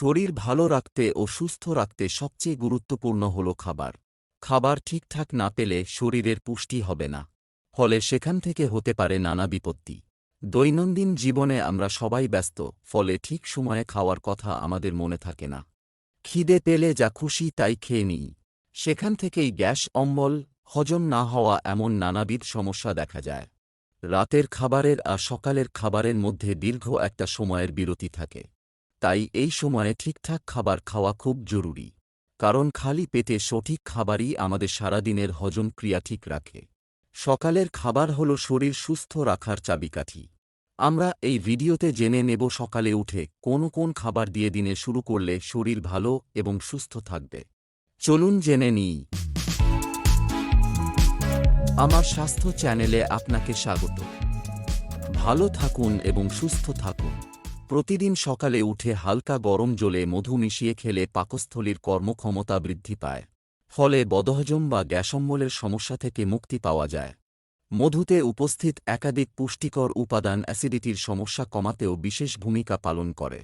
শরীর ভালো রাখতে ও সুস্থ রাখতে সবচেয়ে গুরুত্বপূর্ণ হল খাবার। খাবার ঠিকঠাক না পেলে শরীরের পুষ্টি হবে না। ফলে সেখান থেকে হতে পারে নানা বিপত্তি। দৈনন্দিন জীবনে আমরা সবাই ব্যস্ত, ফলে ঠিক সময়ে খাওয়ার কথা আমাদের মনে থাকে না। খিদে পেলে যা খুশি তাই খেয়ে নিই। সেখান থেকেই গ্যাস, অম্বল, হজম না হওয়া এমন নানাবিধ সমস্যা দেখা যায়। রাতের খাবারের আর সকালের খাবারের মধ্যে দীর্ঘ একটা সময়ের বিরতি থাকে। তাই এই সময়ে ঠিকঠাক খাবার খাওয়া খুব জরুরি। কারণ খালি পেটে সঠিক খাবারই আমাদের সারাদিনের হজম ক্রিয়া ঠিক রাখে। সকালের খাবার হল শরীর সুস্থ রাখার চাবিকাঠি। আমরা এই ভিডিওতে জেনে নেব সকালে উঠে কোন কোন খাবার দিয়ে দিনে শুরু করলে শরীর ভালো এবং সুস্থ থাকবে। চলুন জেনে নিই। আমার স্বাস্থ্য চ্যানেলে আপনাকে স্বাগত। ভালো থাকুন এবং সুস্থ থাকুন। প্রতিদিন সকালে উঠে হালকা গরম জলে মধু মিশিয়ে খেলে পাকস্থলীর কর্মক্ষমতা বৃদ্ধি পায়, ফলে বদহজম বা গ্যাসম্বলের সমস্যা থেকে মুক্তি পাওয়া যায়। মধুতে উপস্থিত একাধিক পুষ্টিকর উপাদান অ্যাসিডিটির সমস্যা কমাতেও বিশেষ ভূমিকা পালন করে।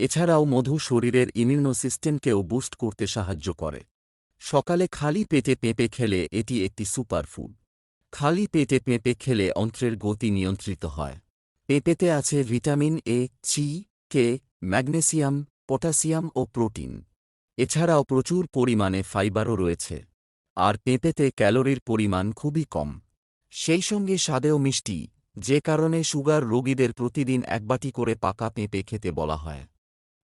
এছাড়াও মধু শরীরের ইমিউনো সিস্টেমকেও বুস্ট করতে সাহায্য করে। সকালে খালি পেটে পেঁপে খেলে এটি একটি সুপারফুড। খালি পেটে পেঁপে খেলে অন্ত্রের গতি নিয়ন্ত্রিত হয়। পেঁপেতে আছে vitamin A, C, K, magnesium potassium O protein. এছাড়াও প্রচুর পরিমাণে ফাইবারও রয়েছে। আর পেঁপেতে ক্যালোরির পরিমাণ খুবই কম। সেই সঙ্গে স্বাদেও মিষ্টি, যে কারণে সুগার রোগীদের প্রতিদিন এক বাটি করে পাকা পেঁপে খেতে বলা হয়।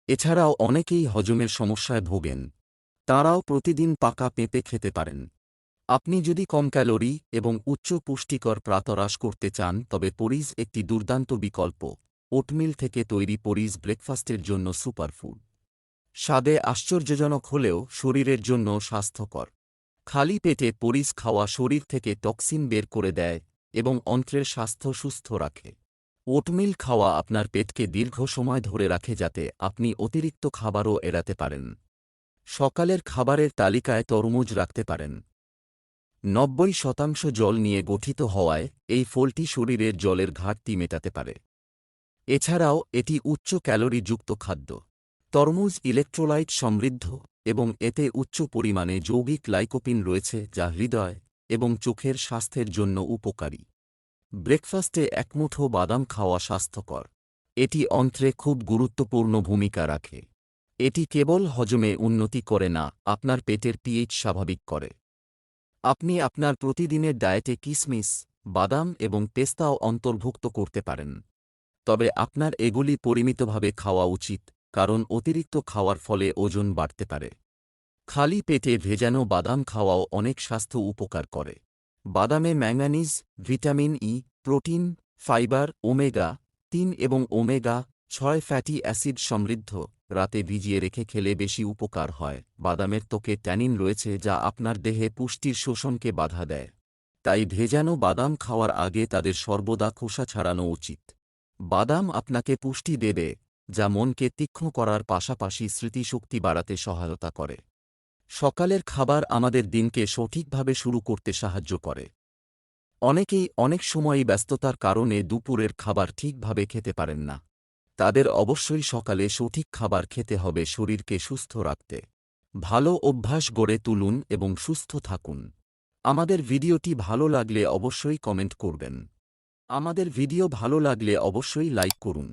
এছাড়াও অনেকেই হজমের সমস্যায় ভোগেন। তাঁরাও প্রতিদিন পাকা পেঁপে খেতে পারেন। আপনি যদি কম ক্যালোরি এবং উচ্চ পুষ্টিকর প্রাতরাশ করতে চান, তবে পরিজ একটি দুর্দান্ত বিকল্প, ওটমিল থেকে তৈরি পরিজ ব্রেকফাস্টের জন্য সুপারফুড। স্বাদে আশ্চর্যজনক হলেও শরীরের জন্য স্বাস্থ্যকর। খালি পেটে পরিজ খাওয়া শরীর থেকে টক্সিন বের করে দেয় এবং অন্ত্রের স্বাস্থ্য সুস্থ রাখে। ওটমিল খাওয়া আপনার পেটকে দীর্ঘ সময় ধরে রাখে যাতে আপনি অতিরিক্ত খাবারও এড়াতে পারেন। সকালের খাবারের তালিকায় তরমুজ রাখতে পারেন। নব্বই শতাংশ জল নিয়ে গঠিত হওয়ায় এই ফলটি শরীরের জলের ঘাটতি মেটাতে পারে। এছাড়াও এটি উচ্চ ক্যালোরিযুক্ত খাদ্য। তরমুজ ইলেকট্রোলাইট সমৃদ্ধ এবং এতে উচ্চ পরিমাণে যৌগিক লাইকোপিন রয়েছে যা হৃদয় এবং চোখের স্বাস্থ্যের জন্য উপকারী। ব্রেকফাস্টে একমুঠো বাদাম খাওয়া স্বাস্থ্যকর। এটি অন্ত্রে খুব গুরুত্বপূর্ণ ভূমিকা রাখে। এটি কেবল হজমে উন্নতি করে না, আপনার পেটের পিএইচ স্বাভাবিক করে। আপনি আপনার প্রতিদিনের ডায়েটে কিসমিস, বাদাম এবং পেস্তাও অন্তর্ভুক্ত করতে পারেন। তবে আপনার এগুলি পরিমিতভাবে খাওয়া উচিত, কারণ অতিরিক্ত খাওয়ার ফলে ওজন বাড়তে পারে। খালি পেটে ভেজানো বাদাম খাওয়াও অনেক স্বাস্থ্য উপকার করে। বাদামে manganese vitamin E, protein, fibre, omega তিন এবং ওমেগা ছয় ফ্যাটি অ্যাসিড সমৃদ্ধ। রাতে ভিজিয়ে রেখে খেলে বেশি উপকার হয়। বাদামের তোকে ট্যানিন রয়েছে যা আপনার দেহে পুষ্টির শোষণকে বাধা দেয়। তাই ভেজানো বাদাম খাওয়ার আগে তাদের সর্বদা খোসা ছাড়ানো উচিত। বাদাম আপনাকে পুষ্টি দেবে, যা মনকে তীক্ষ্ণ করার পাশাপাশি স্মৃতিশক্তি বাড়াতে সহায়তা করে। সকালের খাবার আমাদের দিনকে সঠিকভাবে শুরু করতে সাহায্য করে। অনেকেই অনেক সময়ই ব্যস্ততার কারণে দুপুরের খাবার ঠিকভাবে খেতে পারেন না। তাদের অবশ্যই সকালে সঠিক খাবার খেতে হবে শরীরকে সুস্থ রাখতে। ভালো অভ্যাস গড়ে তুলুন এবং সুস্থ থাকুন। আমাদের ভিডিওটি ভালো লাগলে অবশ্যই কমেন্ট করবেন। আমাদের ভিডিও ভালো লাগলে অবশ্যই লাইক করুন।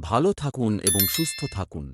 ভালো থাকুন এবং সুস্থ থাকুন।